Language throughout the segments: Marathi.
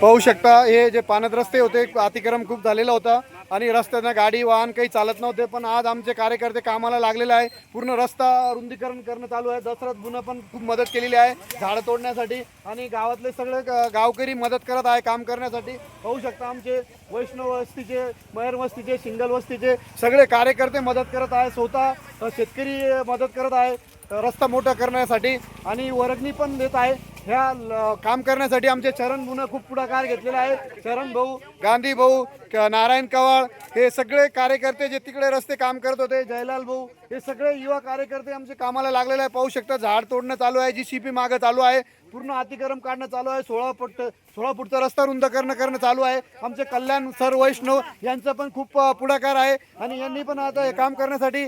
पाहू शकता हे जे पाण्यात रस्ते होते अतिक्रम खूप झालेला होता. आणि रस्त्यानं गाडी वाहन काही चालत नव्हते पण आज आमचे कार्यकर्ते कामाला लागलेले आहे. पूर्ण रस्ता रुंदीकरण करणं चालू आहे. दसरथ गुन्हा पण खूप मदत केलेली आहे झाडं तोडण्यासाठी. आणि गावातले सगळे गावकरी मदत करत आहे काम करण्यासाठी. पाहू शकता आमचे वैष्णव वस्तीचे मयर वस्तीचे सिंगल वस्तीचे सगळे कार्यकर्ते मदत करत आहे. स्वतः शेतकरी मदत करत आहे रस्ता मोठा करण्यासाठी. आणि वर्गणी पण देत आहे. ह्या काम करण्यासाठी आमचे चरण भाऊनं खूप पुढाकार घेतलेला आहे चरण भाऊ गांधी भाऊ नारायण कवाळ हे सगळे कार्यकर्ते जे तिकडे रस्ते काम करत होते जयलाल भाऊ हे सगळे युवा कार्यकर्ते आमचे कामाला लागलेले आहे पाहू शकता झाड तोडणं चालू आहे जी सी पी मागं चालू आहे पूर्ण अतिक्रम काढणं चालू आहे सोळा फुट सोळा फुटचा रस्ता रुंद करणं करणं चालू आहे. आमचे कल्याण सर वैष्णव यांचं पण खूप पुढाकार आहे. आणि यांनी पण आता हे काम करण्यासाठी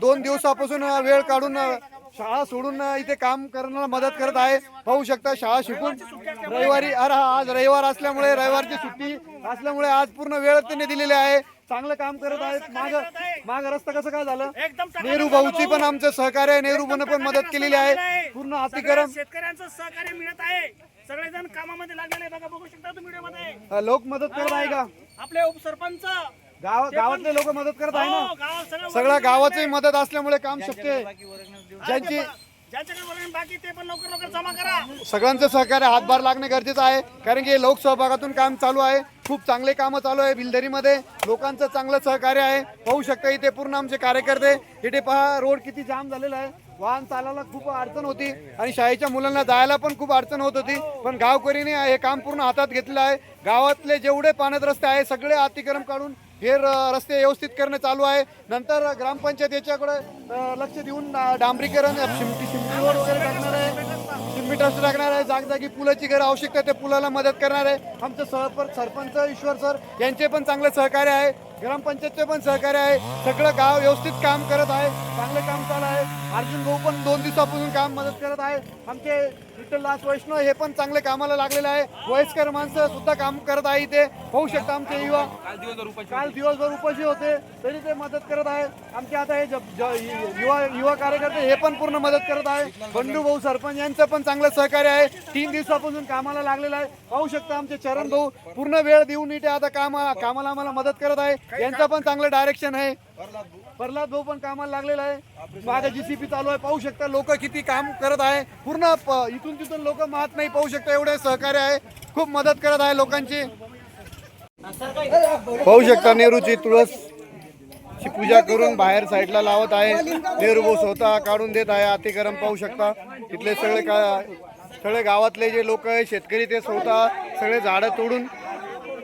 दोन दिवसापासून वेळ काढून शाळा सोडून इथे काम करण्याला मदत करत आहे. पाहू शकता शाळा शिकून रविवारी अरे हा, आज रविवार असल्यामुळे रविवारची सुट्टी असल्यामुळे आज पूर्ण वेळ त्यांनी दिलेली आहे. चांगलं काम करत आहेत. माग माग रस्ता कसं काय झालं? नेहरू भाऊची पण आमचं सहकार्य आहे. नेहरू पण मदत केलेली आहे. पूर्ण अतिक्रम. शेतकऱ्यांचं सहकार्य मिळत आहे. सगळेजण कामामध्ये लागलेले. बघा बघू शकता तुम्ही लोक मदत करत आहे का? आपले उपसरपंच गाव गावातले लोक मदत करत आहे हो, ना सगळं सगळ्या गावाची मदत असल्यामुळे काम शक्य आहे. ज्यांची ज्यांच्याकडे वरण बाकी ते पण लवकर लवकर जमा करा. सगळ्यांचं सहकार्य हातभार लागणे गरजेचं आहे. कारण की लोकसहभागातून काम चालू आहे. खूप चांगले कामं चालू आहे बिलदरीमध्ये. लोकांचं चांगलं सहकार्य आहे. पाहू शकता इथे पूर्ण आमचे कार्यकर्ते. इथे पहा रोड किती जाम झालेला आहे. वाहन चालायला खूप अडचण होती आणि शाळेच्या मुलांना जायला पण खूप अडचण होत होती. पण गावकरीने हे काम पूर्ण हातात घेतलेलं आहे. गावातले जेवढे पाण्यात रस्ते आहे सगळे अतिक्रम काढून हे रस्ते व्यवस्थित करणं चालू आहे. नंतर ग्रामपंचायत याच्याकडे लक्ष देऊन डांबरीकरण शिमटी शिमटी रोड वगैरे टाकणार आहे. शिमटी ट्रस्ट टाकणार आहे. जागजागी पुलाची गरज आवश्यकता त्या ते पुलाला मदत करणार आहे. आमचं सहपर सरपंच ईश्वर सर यांचे पण चांगले सहकार्य आहे. ग्रामपंचायतचे पण सहकार्य आहे. सगळं गाव व्यवस्थित काम करत आहे. चांगलं काम चालू आहे. अर्जुन भाऊ पण दोन दिवसापासून काम मदत करत आहे. आमचे विठ्ठलदास वैष्णव हे पण चांगले कामाला लागलेले आहे. वयस्कर माणसं सुद्धा काम करत आहे इथे. होऊ शकता आमचे युवा. काल दिवसभर उपाशी होते. तरी ते मदत करत आहे. आमचे आता हे युवा युवा कार्यकर्ते हे पण पूर्ण मदत करत आहे. बंडू भाऊ सरपंच यांचं पण चांगलं सहकार्य आहे. तीन दिवसापासून कामाला लागलेलं आहे. पाहू शकता आमचे चरण भाऊ. पूर्ण वेळ देऊन इथे आता कामा कामाला आम्हाला मदत करत आहे. यांचं पण चांगलं डायरेक्शन आहे. प्रल्हाद भाऊ. पण कामाला लागलेला आहे. माझ्या जीसीपी चालू आहे. पाहू शकता लोक किती काम करत आहे. पूर्ण प- इथून तिथून लोक मात नाही पाहू शकता एवढे सहकार्य आहे. खूप मदत करत आहे लोकांची. पाहू शकता नेहरूची तुळस ची पूजा करून बाहेर साईडला लावत आहे. नेहरू भाऊ स्वतः काढून देत आहे अतिक्रम पाहू शकता. इथले सगळे का सगळे गावातले जे लोक आहे शेतकरी ते स्वतः सगळे झाडं तोडून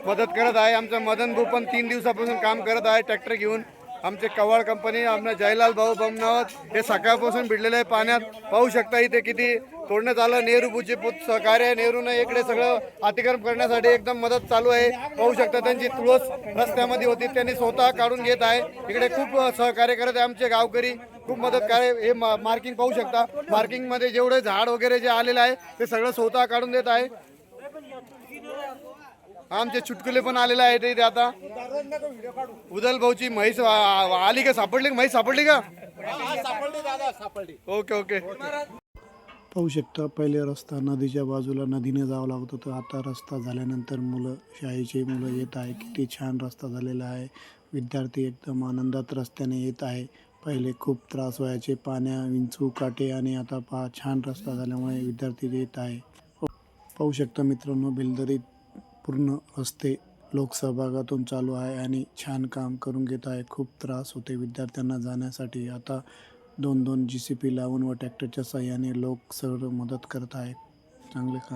मदत करत आहे. आमचं मदन भाऊ पण तीन दिवसापासून काम करत आहे ट्रॅक्टर घेऊन. आमचे कवाळ कंपनी आमना जयलाल भाऊ बमनावत हे सकाळपासून भिडलेले आहे पाण्यात. पाहू शकता इथे किती तोडण्यात आलं नेहरू बुची सहकार्य सहकार्य नेहरूनं इकडे सगळं अतिक्रम करण्यासाठी एकदम मदत चालू आहे. पाहू शकता त्यांची तुळस रस्त्यामध्ये होती. त्यांनी स्वतः काढून घेत आहे. इकडे खूप सहकार्य करत आहे आमचे गावकरी. खूप मदत करे हे मार्किंग पाहू शकता. मार्किंगमध्ये जेवढे झाड वगैरे जे आलेलं आहे ते सगळं स्वतः काढून देत आहे. आमचे चुटकुले पण आलेले आहेत इथे आता. उदल भाऊची म्हैस आली का? सापडली म्हैस सापडली का? Okay okay. पाहू शकता पहिले रस्ता नदीच्या बाजूला नदीने जावं लागत होतं. आता रस्ता झाल्यानंतर मुलं शाळेचे मुलं येत आहे. किती छान रस्ता झालेला आहे. विद्यार्थी एकदम आनंदात रस्त्याने येत आहे. पहिले खूप त्रास व्हायचे. पाण्या विंचू काटे आणि आता पहा छान रस्ता झाल्यामुळे विद्यार्थी येत आहे. पाहू शकता मित्रांनो बिलदरीत पूर्ण रस्ते लोकसहभागातून चालू आहे आणि छान काम करून घेत आहे. खूप त्रास होते विद्यार्थ्यांना जाण्यासाठी. आता दोन दोन जी सी पी लावून व ट्रॅक्टरच्या साह्याने लोक सर्व मदत करत आहेत. चांगले काम